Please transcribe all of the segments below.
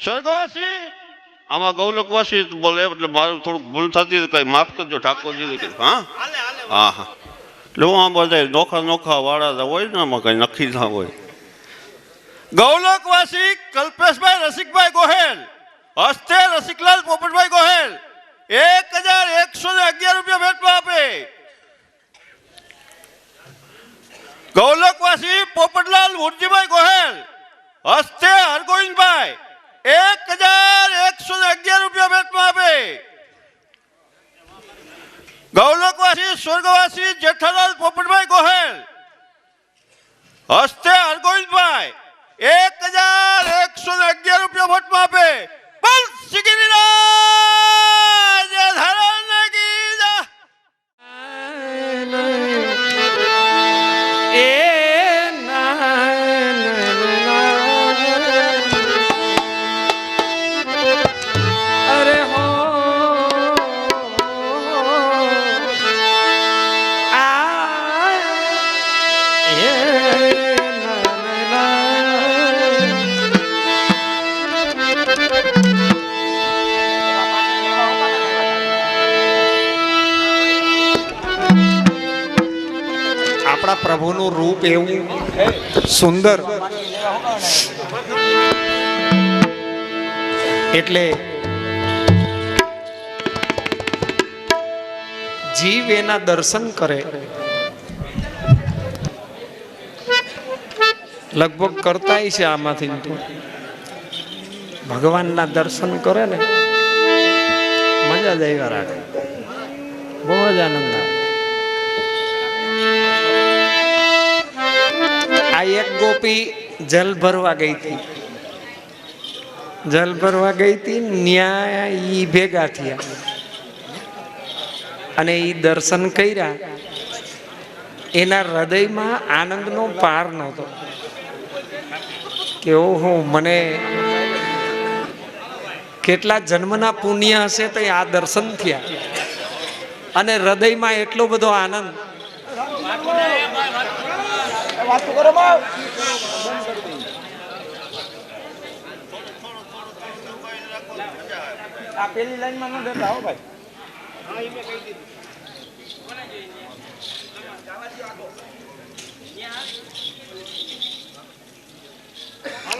સ્વર્ગવાસી? આમાં ગૌલોકવાસી બોલે, એટલે મારું થોડુંક ભૂલ થતી હતી કઈ માફ કરજો ઠાકોરજી હા? હા હા. એટલે હું આમ બધા નોખા નોખા વાળા હોય ને, આમાં કઈ નક્કી ના હોય. ગૌલોકવાસી કલ્પેશભાઈ રસિકભાઈ ગોહેલ, હસ્તે રસિકલાલ પોપટભાઈ ગોહેલ, એક હજાર એકસો ને અગિયાર રૂપિયા ભેટમાં આપે. ગૌલોકવાસી પોપટલાલ મુરજીભાઈ ગોહેલ, હસ્તે હરગોવિંદભાઈ એક હજાર એકસો અગિયાર રૂપિયા ભેટમાં આપે. ગૌલોકવાસી સ્વર્ગવાસી જેઠાલાલ પોપટભાઈ પ્રભુનું રૂપ એવું સુંદર. એટલે જીવ એના દર્શન કરે. લગભગ કરતાય છે આમાંથી ભગવાનના દર્શન કરે ને. મજા જ આવ્યા રાખે. બહુ જ આનંદ એક ગોપી જલ ભરવા ગઈ હતી. જલ ભરવા ગઈ હતી, ન્યાય ઈ ભેગા થયા. અને ઈ દર્શન કર્યા. એના હૃદયમાં આનંદનો પાર નહોતો. કે ઓહો, મને કેટલા જન્મના પુણ્ય હશે તો આ દર્શન થયા. અને હૃદયમાં એટલો બધો આનંદ આ પેલી ન બેઠા હો ભાઈ.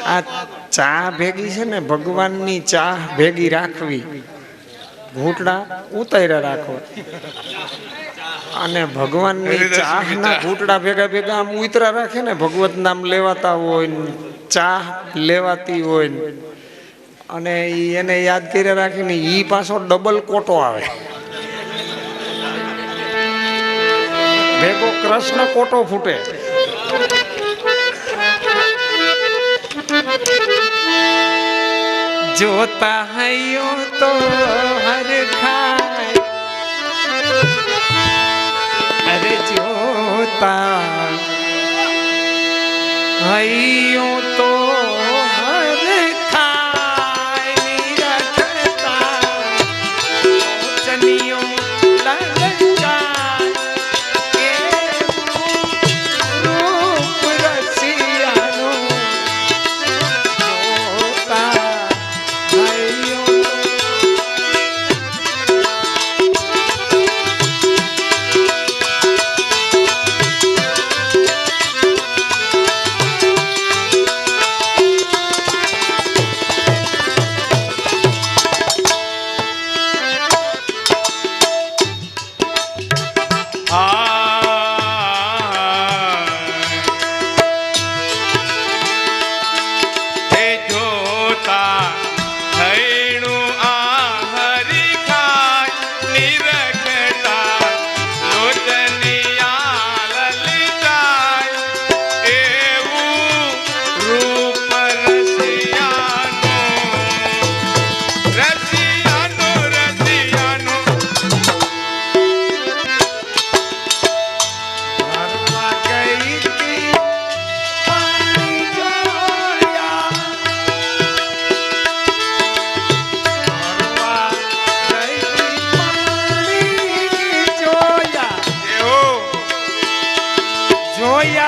આ ચા ભેગી છે ને, ભગવાનની ચા ભેગી રાખવી. ઘૂંટડા ઉતાર્યા રાખો અને ભગવાનની ચાહના ઘૂંટડા ભેગા ભેગા આમ ઉતરા રાખે ને ભગવત નામ લેવાતા હોય ને ચા લેવાતી હોય ને. અને એને યાદ કર્યા રાખીને એ પાછો ડબલ કોટો આવે. ભેગો કૃષ્ણ કોટો ફૂટે. જોતા હૈયો તો હર ખાય. જોતા હૈયું તો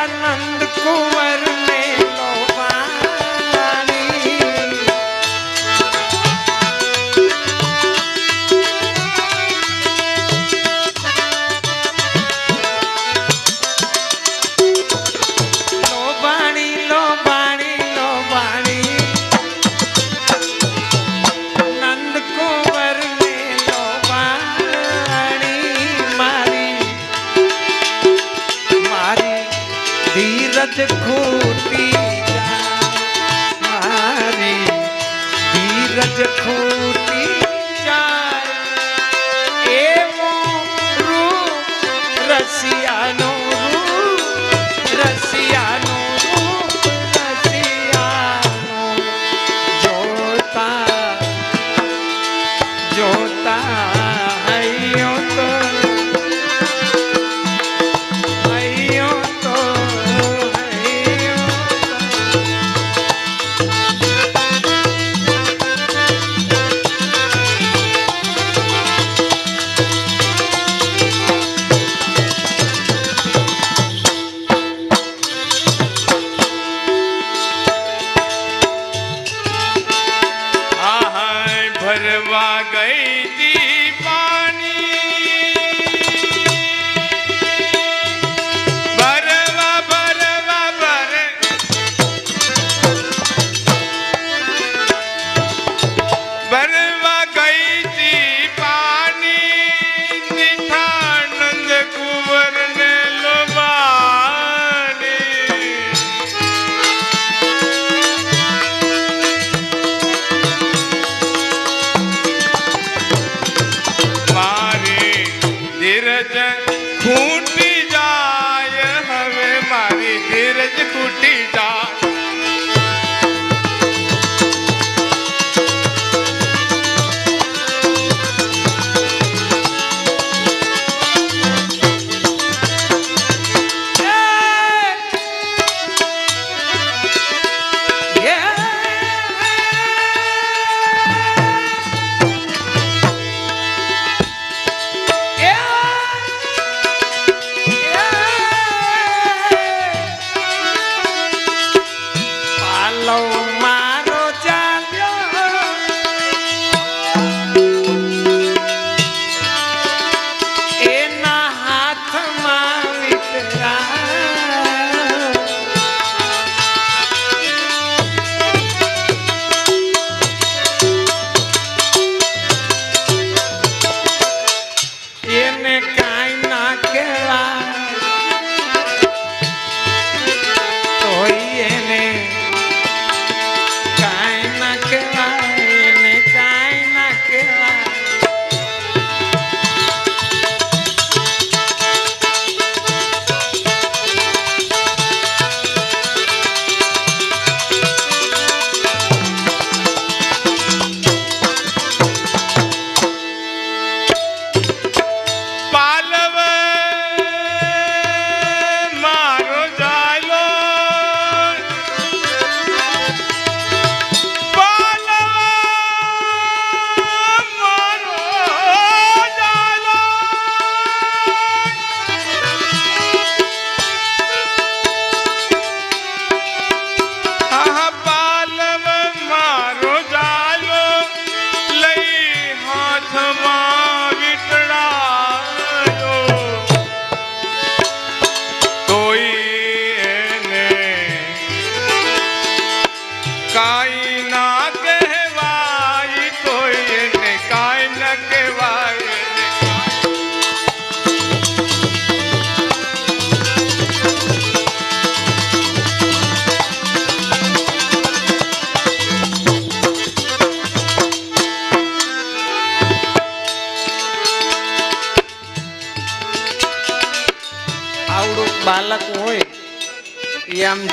Alan the Kuwait. ખૂટી મારી ધીરજ ખૂટી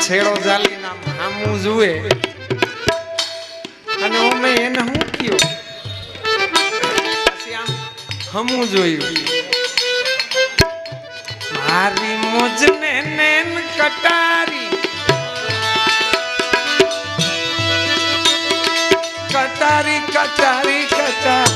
છેડો જાલી નામ હામું જુએ. અને અમે એને હું કયો હમું જોયું. મારી મોજને નેન કટારી. કટારી કટારી કટારી.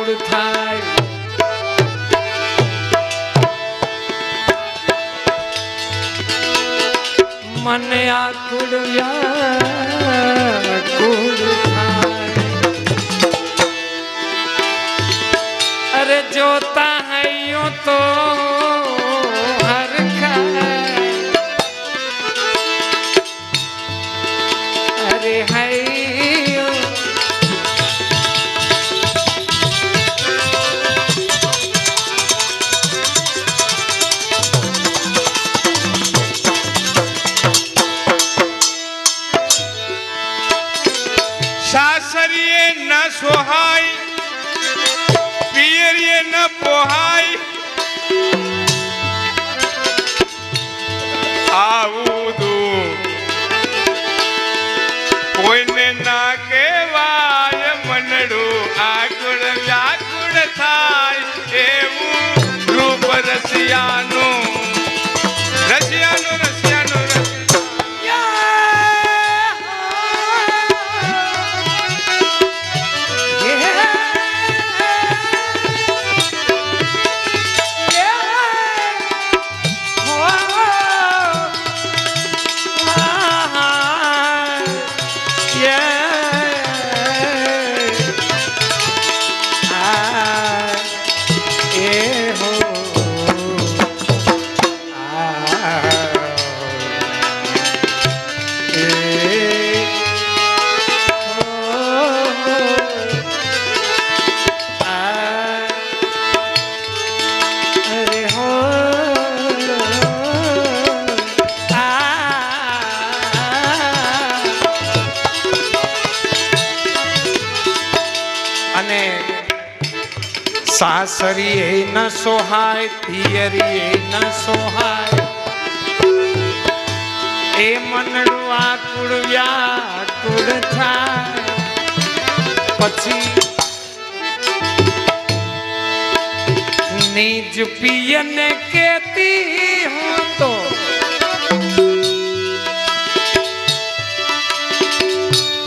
વ્યાકુળ થાય મને આકુડ વ્યાકુળ સોહાય પિયરીએ ન પોહાય. આવું દું. કોઈને ના કહેવાય મનડું આગળ વ્યાકુળ થાય, એવું રૂપ રસિયાનું સાસરી એ ન સોહાય પિયરી એ ન સોહાય. એ મનડું આકુળ વ્યાકુળ થાય. પછી નિજ પિયને કેતી હું તો,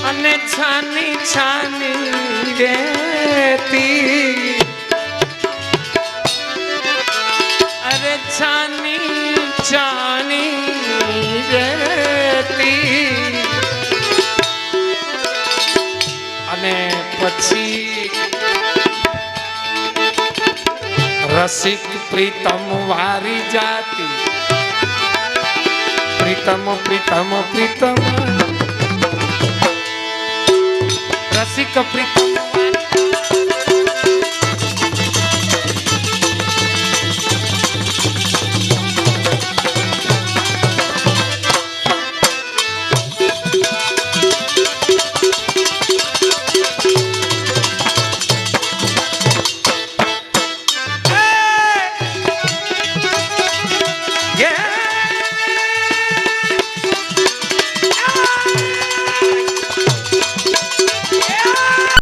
અને છાની છાની રેતી છાની છાની રહેતી. અને પછી રસિક પ્રીતમ વારી જાતિ. પ્રીતમ પ્રીતમ પ્રીતમ. રસિક પ્રીતમ